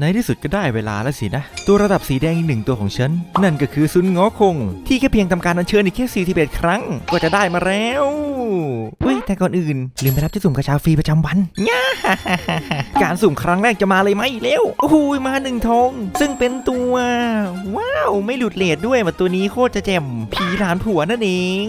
ในที่สุดก็ได้เวลาแล้วสินะ ตัวระดับสีแดงอีกหนึ่งตัวของฉัน นั่นก็คือซุนงอคง ที่แค่เพียงทำการอัญเชิญอีกแค่41ครั้ง ก็จะได้มาแล้ว เฮ้ยแต่ก่อนอื่นลืมไปรับที่สุ่มกระชาฟรีประจำวันง่าการสุ่มครั้งแรกจะมาเลยไหมเร็วโอ้โหมาหนึ่งทอง ซึ่งเป็นตัว ว้าวไม่หลุดเลทด้วยมาตัวนี้โคตรจะแจ่มผีหลานผัวนั่นเอง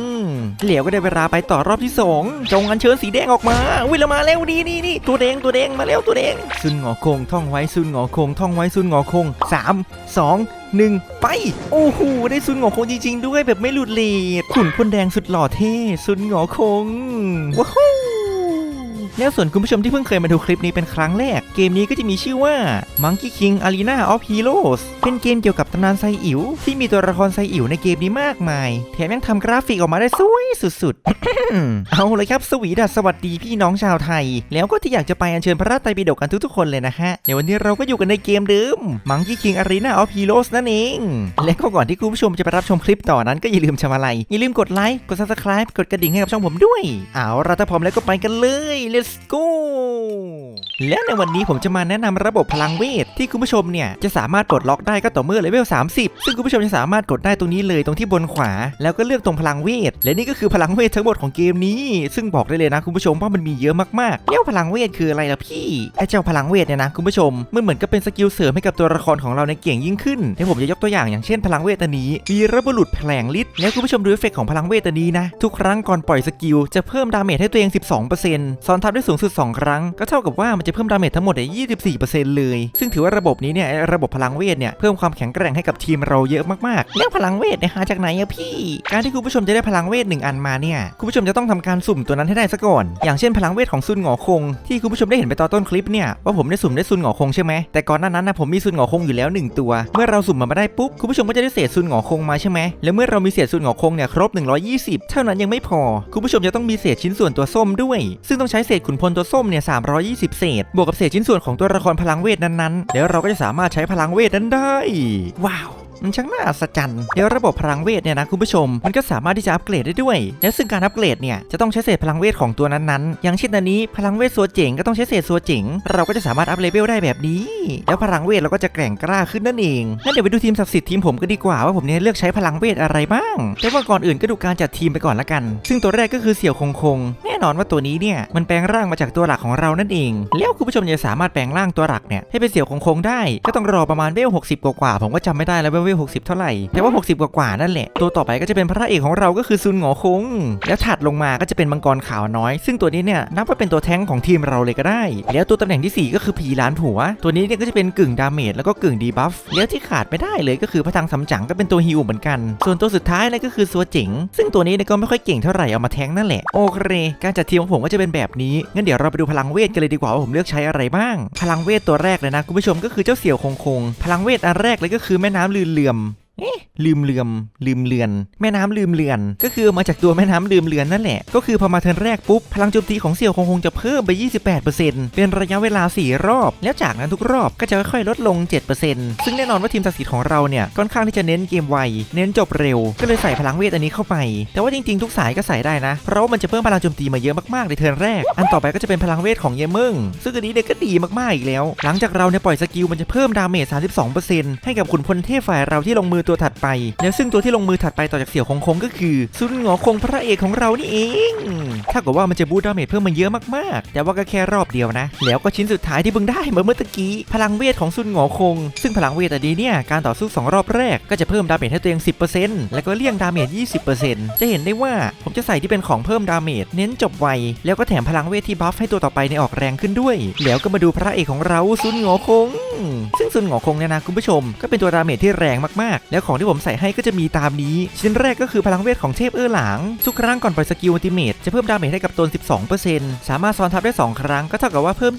เหลียวก็ได้เวลาไปต่อรอบที่สองจงอัญเชิญสีแดงออกมาวิลมาแล้วนี่นี่นี่ตัวแดงตัวแดงมาแล้วตัวแดงซุนหงอคงท่องไว้ซุนหงอคงท่องไว้ซุนหงอคงสามสอง หนึ่งไป โอ้โห ได้ซุนหงอคงจริงๆด้วยแบบไม่หลุดเลดขุนพลแดงสุดหล่อเท่ซุนหงอคงว้าว แล้วส่วนคุณผู้ชมที่เพิ่งเคยมาดูคลิปนี้เป็นครั้งแรก เกมนี้ก็จะมีชื่อว่า Monkey King Arena of Heroes เป็นเกมเกี่ยวกับตำนานไซอิ๋วที่มีตัวละครไซอิ๋วในเกมนี้มากมาย แถมยังทำกราฟิกออกมาได้สวยสุดๆ เอาเลยครับสวีดัสสวัสดีพี่น้องชาวไทย แล้วก็ที่อยากจะไปอัญเชิญพระราชไตรปิฎกกันทุกๆคนเลยนะฮะในวันนี้เราก็อยู่กันในเกมเดิม Monkey King Arena of Heroes นั่นเอง และก็ก่อนที่คุณผู้ชมจะไปรับชมคลิปต่อนั้นก็อย่าลืมทำอะไรอย่าลืมกดไลค์กด subscribe กดกระดิ่งให้กับช่องผมด้วย เอาเราถ้าพร้อมแล้วก็ไปกันเลย let's go และในวันนี้ผมจะมาแนะนำระบบพลังเวท ที่คุณผู้ชมเนี่ย จะสามารถกดล็อกได้ก็ต่อเมื่อเลเวล 30 ซึ่งคุณผู้ชมจะสามารถกดได้ตรงนี้เลยตรงที่บนขวา แล้วก็เลือกตรงพลังเวท และนี่ก็คือพลังเวททั้งหมดของเกมนี้ ซึ่งบอกได้เลยนะคุณผู้ชมว่ามันมีเยอะมากๆแล้วพลังเวทคืออะไรล่ะพี่ไอเจ้าพลังเวทเนี่ยนะคุณผู้ชมมันเหมือนกับเป็นสกิลเสริมให้กับตัวละครของเราในเก่งยิ่งขึ้นเดี๋ยวผมจะยกตัวอย่างอย่างเช่นพลังเวทอันนี้วีรบุรุษแผลงฤทธิ์แล้วคุณผู้ชมดูเอฟเฟกต์ของพลังเวทอันนี้นะทุกครั้งก่อนปล่อยสกิลจะเพิ่มดาเมจให้ตัวเอง 12%ซ้อนทับได้สูงสุด 2 ครั้ง ก็เท่ากับว่ามันจะเพิ่มดาเมจทั้งหมดได้24%เลย ซึ่งถือว่าระบบนี้เนี่ยระบบพลังเวทเนี่ยเพิ่มความแข็งแกร่งให้กับทีมเราเยอะมากๆแล้วพลังเวทเนี่ยหาจากไหนอะพี่ การที่คุณผู้ชมจะได้พลังเวทหนึ่งอันมาเนี่ยคุณผู้ชมจะต้องทำการสุ่มตัวนั้นให้ได้ซะก่อน อย่างเช่นพลังเวทของซุนหงอคง ที่คุณผู้ชมได้เห็นไปตอนต้นคลิปเนี่ยว่าผมได้สุ่มได้ซุนหงอคงใช่ไหมแต่ก่อนหน้านั้นนะผมมีซุนหงอคงอยู่แล้วหนึ่งตัว เมื่อเราสุ่มมันมาได้ปุ๊บคุณผู้ชมก็จะได้เศษซุนหงอคงมาใช่ไหมแล้วเมื่อเรามีเศษซุนหงอคงเนี่ยครบ 120 เท่านั้นยังไม่พอ คุณผู้ชมจะต้องมีเศษชิ้นส่วนตัวส้มด้วย ซึ่งต้องใช้เศษขุนพลตัวส้มเนี่ย320 เศษ บวกกับเศษชิ้นส่วนของตัวละครพลังเวทนั้นๆ แล้วเราก็จะสามารถใช้พลังเวทนั้นได้ ว้าว มันช่างน่าอัศจรรย์แล้วระบบพลังเวทเนี่ยนะคุณผู้ชม มันก็สามารถที่จะอัปเกรดได้ด้วย และซึ่งการอัปเกรดเนี่ยจะต้องใช้เศษพลังเวทของตัวนั้นๆ อย่างเช่นอันนี้พลังเวทสัวเจ๋งก็ต้องใช้เศษสัวเจ๋งเราก็จะสามารถอัพเลเวลได้แบบนี้ แล้วพลังเวทเราก็จะแกร่งกล้าขึ้นนั่นเองงั้นเดี๋ยวไปดูทีมศักดิ์สิทธิ์ทีมผมก็ดีกว่าว่าผมเนี่ยเลือกใช้พลังเวทอะไรบ้าง แต่ว่าก่อนอื่นก็ดูการจัดทีมไปก่อนละกัน ซึ่งตัวแรกก็คือเสี่ยวคงคง แน่นอนว่าตัวนี้เนี่ยมันแปลงร่างมาจากตัวหลักของเรานั่นเอง แล้วคุณผู้ชมจะสามารถแปลงร่างตัวหลักเนี่ยให้เป็นเสี่ยวคงคงได้ ก็ต้องรอประมาณเวล60 กว่าๆผมก็จำไม่ได้แล้วเวล60 เท่าไหร่แต่ว่า 60 กว่าๆนั่นแหละ ตัวต่อไปก็จะเป็นพระเอกของเราก็คือซุนหงอคง แล้วถัดลงมาก็จะเป็นมังกรขาวน้อย ซึ่งตัวนี้เนี่ยนับว่าเป็นตัวแท้งของทีมเราเลยก็ได้ แล้วตัวตำแหน่งที่ 4 ก็คือผีล้านผัว ตัวนี้เนี่ยก็จะเป็นกึ่งดาเมจแล้วก็กึ่งดีบัฟแล้วที่ขาดไม่ได้เลยก็คือพระทังสำจังก็เป็นตัวฮิวเหมือนกัน ส่วนตัวสุดท้ายเลยก็คือซัวเจ๋งซึ่งตัวนี้เนี่ยก็ไม่ค่อยเก่งเท่าไหร่เอามาแท้งนั่นแหละโอเคการจัดทีมของผมก็จะเป็นแบบนี้งั้นเดี๋ยวเราไปดูพลังเวทกันเลยดีกว่าว่าผมเลือกใช้อะไรบ้าง พลังเวทตัวแรกเลยนะคุณผู้ชมก็คือเจ้าเสี่ยวคงคง พลังเวทอันแรกเลยก็คือแม่น้ำลืนเหลื่อมเอ๊ะ ลืมเลือมลืมเลือน แม่น้ำลืมเลือน ก็คือมาจากตัวแม่น้ำลืมเลือนนั่นแหละ ก็คือพอมาเทิร์นแรกปุ๊บ พลังโจมตีของเสี่ยวคงคงจะเพิ่มไป 28%เป็นระยะเวลา 4 รอบ แล้วจากนั้นทุกรอบก็จะค่อยๆลดลง 7%ซึ่งแน่นอนว่าทีมศักดิ์สิทธิ์ของเราเนี่ยค่อนข้างที่จะเน้นเกมไว เน้นจบเร็ว ก็เลยใส่พลังเวทอันนี้เข้าไป แต่ว่าจริงๆทุกสายก็ใส่ได้นะ เพราะว่ามันจะเพิ่มพลังโจมตีมาเยอะมากๆในเทิร์นแรก อันต่อไปก็จะเป็นพลังเวทของเยมึงซึ่งอันนี้เนี่ยก็ดีมากๆอีกแล้ว หลังจากเราเนี่ยปล่อยสกิลมันจะเพิ่มดาเมจ32%ให้กับขุนพลเทพฝ่ายเราที่ลงมือตัวถัดไปแล้วซึ่งตัวที่ลงมือถัดไปต่อจากเสี่ยวคงคงก็คือซุนหงอคงพระเอกของเรานี่เอง ถ้าเกิดว่ามันจะบูตดาเมจเพิ่มมาเยอะมากๆ แต่ว่าก็แค่รอบเดียวนะ แล้วก็ชิ้นสุดท้ายที่เพิ่งได้เมื่อเมื่อตะกี้ พลังเวทของซุนหงอคง ซึ่งพลังเวทอันนี้เนี่ยการต่อสู้ 2 รอบแรกก็จะเพิ่มดาเมจให้ตัวเอง 10%แล้วก็เลี่ยงดาเมจ 20%จะเห็นได้ว่าผมจะใส่ที่เป็นของเพิ่มดาเมจเน้นจบไวแล้วก็แถมพลังเวทที่บัฟให้ตัวต่อไปในออกแรงขึ้นด้วย แล้วก็มาดูพระเอกของเราซุนหงอคง ซึ่งซุนหงอคงเนี่ยนะคุณผู้ชม ก็เป็นตัวดาเมจที่แรงมากๆ แล้วของที่ผมผมใส่ให้ก็จะมีตามนี้ ชิ้นแรกก็คือพลังเวทของเทพเอื้อหลางทุกครั้งก่อนปล่อยสกิลอัลติเมทจะเพิ่มดาเมจให้กับตน 12%สามารถซ้อนทับได้ 2 ครั้งก็เท่ากับว่าเพิ่ม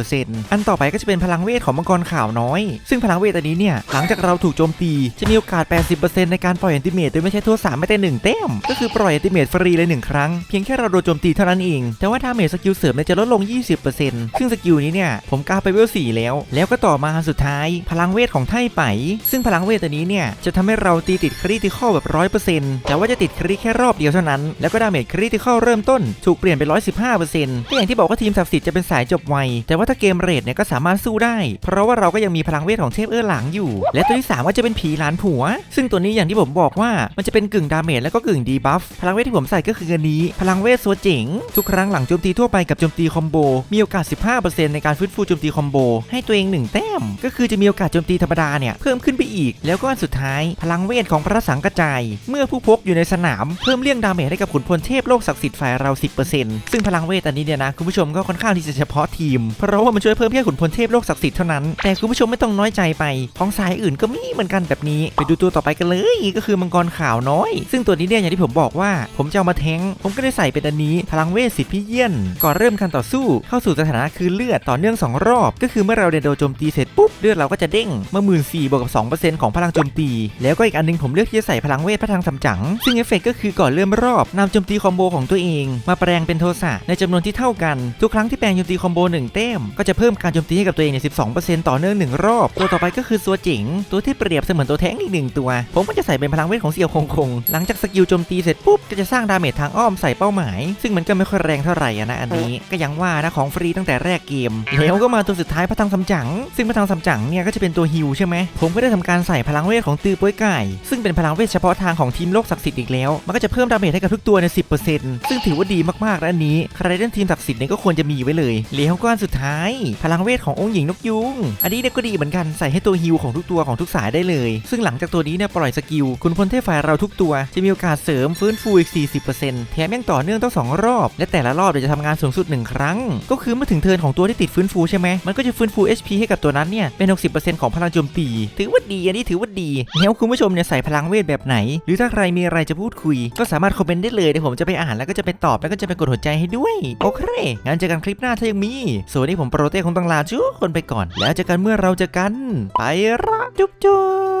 24%อันต่อไปก็จะเป็นพลังเวทของมังกรขาวน้อย ซึ่งพลังเวทอันนี้เนี่ยหลังจากเราถูกโจมตีจะมีโอกาส 80%ในการปล่อยอัลติเมทโดยไม่ใช่โทษสามไม่แต่หนึ่งแต้ม ก็คือปล่อยอัลติเมทฟรีเลยหนึ่งครั้งเพียงแค่เราโดนโจมตีเท่านั้นเองแต่ว่าดาเมจสกิลเสริมเนี่ยจะลดลง 20%ซึ่งสกิลนี้เนี่ยผมกล้าไปเวล4แล้ว แล้วก็ต่อมาสุดท้าย พลังเวทของไทไป ซึ่งพลังเวทตัวนี้เนี่ยจะทำให้เราตีติดคริติคอลแบบร้อยเปอร์เซ็นต์แต่ว่าจะติดคริแค่รอบเดียวเท่านั้น แล้วก็ดาเมจคริติคอลเริ่มต้น ถูกเปลี่ยนเป็นร้อยสิบห้าเปอร์เซ็นต์ก็อย่างที่บอกว่าทีมศักดิ์สิทธิ์จะเป็นสายจบไว แต่ว่าถ้าเกมเรทเนี่ยก็สามารถสู้ได้ เพราะว่าเราก็ยังมีพลังเวทของเทพเอื้อหลังอยู่ และตัวที่สามก็จะเป็นผีหลานผัว ซึ่งตัวนี้อย่างที่ผมบอกว่ามันจะเป็นกึ่งดาเมจแล้วก็กึ่งดีบัฟพลังเวทที่ผมใส่ก็คืออันนี้ พลังเวทสัวเจ๋งทุกครั้งหลังโจมตีทั่วไปกับโจมตีคอมโบมีโอกาส 15%ในการฟื้นฟูโจมตีคอมโบให้ตัวเองหนึ่งแต้ม ก็คือจะมีโอกาสโจมตีธรรมดาเนี่ยเพิ่มขึ้นไปอีก แล้วก็อันสุดท้ายพลังเวทของพระสังกระจาย เมื่อผู้พกอยู่ในสนามเพิ่มเลี่ยงดาเมจให้กับขุนพลเทพโลกศักดิ์สิทธิ์ฝ่ายเรา 10%ซึ่งพลังเวทอันนี้เนี่ยนะคุณผู้ชมก็ค่อนข้างที่จะเฉพาะทีม เพราะว่ามันช่วยเพิ่มแค่ขุนพลเทพโลกศักดิ์สิทธิ์เท่านั้น แต่คุณผู้ชมไม่ต้องน้อยใจไปของสายอื่นก็มีเหมือนกันแบบนี้ ไปดูตัวต่อไปกันเลยก็คือมังกรขาวน้อย ซึ่งตัวนี้เนี่ยอย่างที่ผมบอกว่า ผมจะเอามาแทงผมก็ได้ใส่เป็นอันนี้ พลังเวทสิทธิ์พิเยี่ยนก่อนเริ่มการต่อสู้เข้าสู่สถานะคือเลือดต่อเนื่อง 2 รอบ ก็คือเมื่อเราเดนโดโจมตีเสร็จปุ๊บเลือดเราก็จะเด้งมาหมื่นสี่บวกกับ2%ของพลังโจมตีแล้วก็อีกอันหนึงผมเลือกที่จะใส่พลังเวทพระทางสำจั๋งซึ่งเอฟเฟกต์ก็คือก่อนเริ่มรอบนำโจมตีคอมโบของตัวเอง มาแปลงเป็นโทสะในจำนวนที่เท่ากัน ทุกครั้งที่แปลงโจมตีคอมโบ1แต้มก็จะเพิ่มการโจมตีให้กับตัวเองใน 12%ต่อเนื่องหนึ่งรอบ ตัวต่อไปก็คือซัวจ๋งตัวที่เปรียบเสมือนตัวแท้งอีกหนึ่งตัว ผมก็จะใส่เป็นพลังเวทของเสี่ยวคงคง หลังจากสกิลโจมตีเสร็จปุ๊บก็จะสร้างดาเมจทางอ้อมใส่เป้าหมาย ซึ่งมันก็ไม่ค่อยแรงเท่าไหร่นะอันนี้ก็ยังว่านะของฟรีตั้งแต่แรกเกมแล้วก็มาตัวสุดท้ายพระทางสำจั๋งซึ่งพระทางสำจั๋งเนี่ยก็จะเป็นตัวฮิวใช่ไหมผมก็ได้ทำการใส่พลังเวทของตือป้วยไก่ ซึ่งเป็นพลังเวทเฉพาะทางของทีมโลกศักดิ์สิทธิ์อีกแล้ว มันก็จะเพิ่มดาเมจให้กับทุกตัวใน 10%ซึ่งถือว่าดีมากๆและอันนี้ใครเล่นทีมศักดิ์สิทธิ์เนี่ยก็ควรจะมีไว้เลยแล้วก็อันสุดท้าย พลังเวทขององค์หญิงนกยุง อันนี้เนี่ยก็ดีเหมือนกันใส่ให้ตัวฮิวของทุกตัวของทุกสายได้เลย ซึ่งหลังจากตัวนี้เนี่ยปล่อยสกิลคุณพลเทพฝ่ายเราทุกตัว จะมีโอกาสเสริมฟื้นฟูอีก 40%แถมยังต่อเนื่องต้องสองรอบ และแต่ละรอบจะทำงานสูงสุด 1 ครั้ง ก็คือเมื่อถึงเทิร์นของตัวที่ติดฟื้นฟูใช่ไหมมันก็จะฟื้นฟู HP ให้กับตัวนั้นเนี่ยเป็น 60%ของพลังโจมตีถือว่าดีอันนี้ถือว่าดีแล้วคุณผู้ชมเนี่ยใส่พลังเวทแบบไหน หรือถ้าใครมีอะไรจะพูดคุย ก็สามารถคอมเมนต์ได้เลยเดี๋ยวผมจะไปอ่านแล้วก็จะไปตอบแล้วก็จะไปกดหัวใจให้ด้วย โอเค งั้นเจอกันคลิปหน้าถ้ายังมี ส่วนนี้ผมโปรเต้คงต้องลาทุกคนไปก่อน แล้วเจอกันเมื่อเราเจอกัน ไปละจุ๊บจุ๊บ